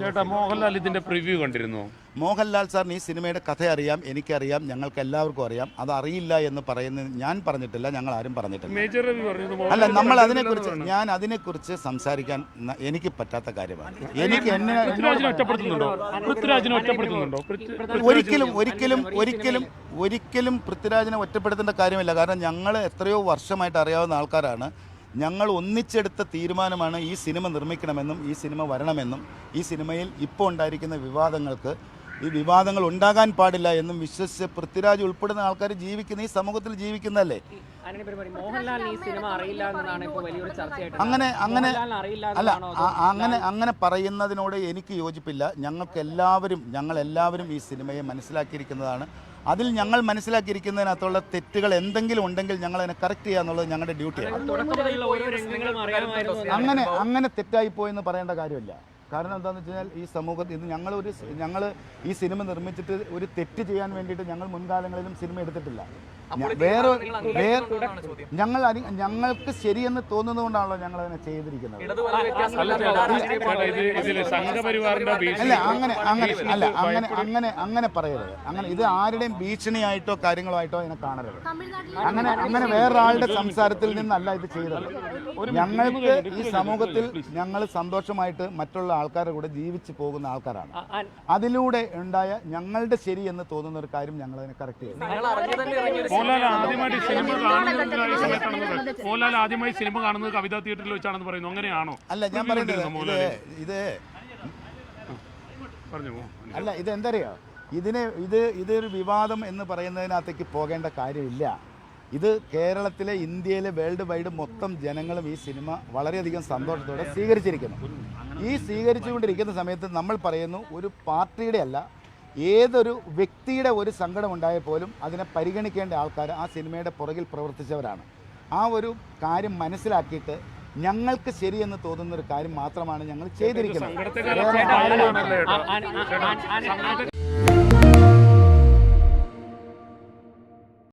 ചേട്ടാ മോഹൻലാൽ ഇതിന്റെ പ്രിവ്യൂ കണ്ടിരുന്നു. മോഹൻലാൽ സാറിന് ഈ സിനിമയുടെ കഥ അറിയാം എനിക്കറിയാം ഞങ്ങൾക്ക് എല്ലാവർക്കും അറിയാം. അത് അറിയില്ല എന്ന് പറയുന്നത് ഞാൻ പറഞ്ഞിട്ടില്ല ഞങ്ങൾ ആരും പറഞ്ഞിട്ടില്ല. മേജർ രവി പറഞ്ഞത് അല്ല നമ്മൾ അതിനെക്കുറിച്ച്. ഞാൻ അതിനെക്കുറിച്ച് സംസാരിക്കാൻ എനിക്ക് പറ്റാത്ത കാര്യമാണ്. എനിക്ക് എന്നെ ഒരിക്കലും ഒരിക്കലും ഒരിക്കലും ഒരിക്കലും പൃഥ്വിരാജിനെ ഒറ്റപ്പെടുത്തേണ്ട കാര്യമില്ല. കാരണം ഞങ്ങൾ എത്രയോ വർഷമായിട്ട് അറിയാവുന്ന ആൾക്കാരാണ്. ഞങ്ങൾ ഒന്നിച്ചെടുത്ത തീരുമാനമാണ് ഈ സിനിമ നിർമ്മിക്കണമെന്നും ഈ സിനിമ വരണമെന്നും ഈ സിനിമയിൽ ഇപ്പോൾ ഉണ്ടായിരിക്കുന്ന വിവാദങ്ങൾക്ക് ഈ വിവാദങ്ങൾ ഉണ്ടാകാൻ പാടില്ല എന്നും വിശ്വസിച്ച് പൃഥ്വിരാജ് ഉൾപ്പെടുന്ന ആൾക്കാർ ജീവിക്കുന്ന ഈ സമൂഹത്തിൽ ജീവിക്കുന്നതല്ലേ? അങ്ങനെ അങ്ങനെ അല്ല അങ്ങനെ അങ്ങനെ പറയുന്നതിനോട് എനിക്ക് യോജിപ്പില്ല. ഞങ്ങൾക്ക് എല്ലാവരും ഞങ്ങൾ എല്ലാവരും ഈ സിനിമയെ മനസ്സിലാക്കിയിരിക്കുന്നതാണ്. അതിൽ ഞങ്ങൾ മനസ്സിലാക്കിയിരിക്കുന്നതിനകത്തുള്ള തെറ്റുകൾ എന്തെങ്കിലും ഉണ്ടെങ്കിൽ ഞങ്ങൾ അതിനെ കറക്റ്റ് ചെയ്യുക എന്നുള്ളത് ഞങ്ങളുടെ ഡ്യൂട്ടിയാണ് അങ്ങനെ അങ്ങനെ തെറ്റായി പോയെന്ന് പറയേണ്ട കാര്യമില്ല. കാരണം എന്താണെന്ന് വെച്ച് കഴിഞ്ഞാൽ ഈ സമൂഹത്തിൽ ഇത് ഞങ്ങളൊരു ഞങ്ങൾ ഈ സിനിമ നിർമ്മിച്ചിട്ട് ഒരു തെറ്റ് ചെയ്യാൻ വേണ്ടിയിട്ട് ഞങ്ങൾ മുൻകാലങ്ങളിലും സിനിമ എടുത്തിട്ടില്ല. വേറെ വേറെ ഞങ്ങൾ ഞങ്ങൾക്ക് ശരിയെന്ന് തോന്നുന്നതുകൊണ്ടാണല്ലോ ഞങ്ങൾ അതിനെ ചെയ്തിരിക്കുന്നത് അല്ല അങ്ങനെ അങ്ങനെ അല്ല അങ്ങനെ അങ്ങനെ അങ്ങനെ പറയരുത്. അങ്ങനെ ഇത് ആരുടെയും ഭീഷണിയായിട്ടോ കാര്യങ്ങളോ ആയിട്ടോ അതിനെ കാണരുത്. അങ്ങനെ അങ്ങനെ വേറൊരാളുടെ സംസാരത്തിൽ നിന്നല്ല ഇത് ചെയ്തത്. ഞങ്ങൾക്ക് ഈ സമൂഹത്തിൽ ഞങ്ങൾ സന്തോഷമായിട്ട് മറ്റുള്ള ആൾക്കാരുടെ കൂടെ ജീവിച്ചു പോകുന്ന ആൾക്കാരാണ്. അതിലൂടെ ഉണ്ടായ ഞങ്ങളുടെ ശരി എന്ന് തോന്നുന്ന ഒരു കാര്യം ഞങ്ങൾ അതിനെ കറക്റ്റ് ചെയ്യും മോഹൻലാൽ ആദ്യമായിട്ട് സിനിമ കാണുന്നത് ഈ സമയത്താണെന്ന് മോഹൻലാൽ ആദ്യമായി സിനിമ കാണുന്നത് കവിതാ തിയേറ്ററിൽ വെച്ചാണെന്ന് പറയുന്നു. അങ്ങനെയാണോ? അല്ല ഞാൻ പറയുന്നത് ഇത് അല്ല ഇത് എന്തറിയോ ഇതിനെ ഇത് ഇതൊരു വിവാദം എന്ന് പറയുന്നതിനകത്തേക്ക് പോകേണ്ട കാര്യമില്ല. ഇത് കേരളത്തിലെ ഇന്ത്യയിലെ വേൾഡ് വൈഡ് മൊത്തം ജനങ്ങളും ഈ സിനിമ വളരെയധികം സന്തോഷത്തോടെ സ്വീകരിച്ചിരിക്കുന്നു. ഈ സ്വീകരിച്ചുകൊണ്ടിരിക്കുന്ന സമയത്ത് നമ്മൾ പറയുന്നു ഒരു പാർട്ടിയുടെ അല്ല ഏതൊരു വ്യക്തിയുടെ ഒരു സങ്കടം ഉണ്ടായാൽ പോലും അതിനെ പരിഗണിക്കേണ്ട ആൾക്കാർ ആ സിനിമയുടെ പുറകിൽ പ്രവർത്തിച്ചവരാണ് ആ ഒരു കാര്യം മനസ്സിലാക്കിയിട്ട് ഞങ്ങൾക്ക് ശരിയെന്ന് തോന്നുന്ന ഒരു കാര്യം മാത്രമാണ് ഞങ്ങൾ ചെയ്തിരിക്കുന്നത്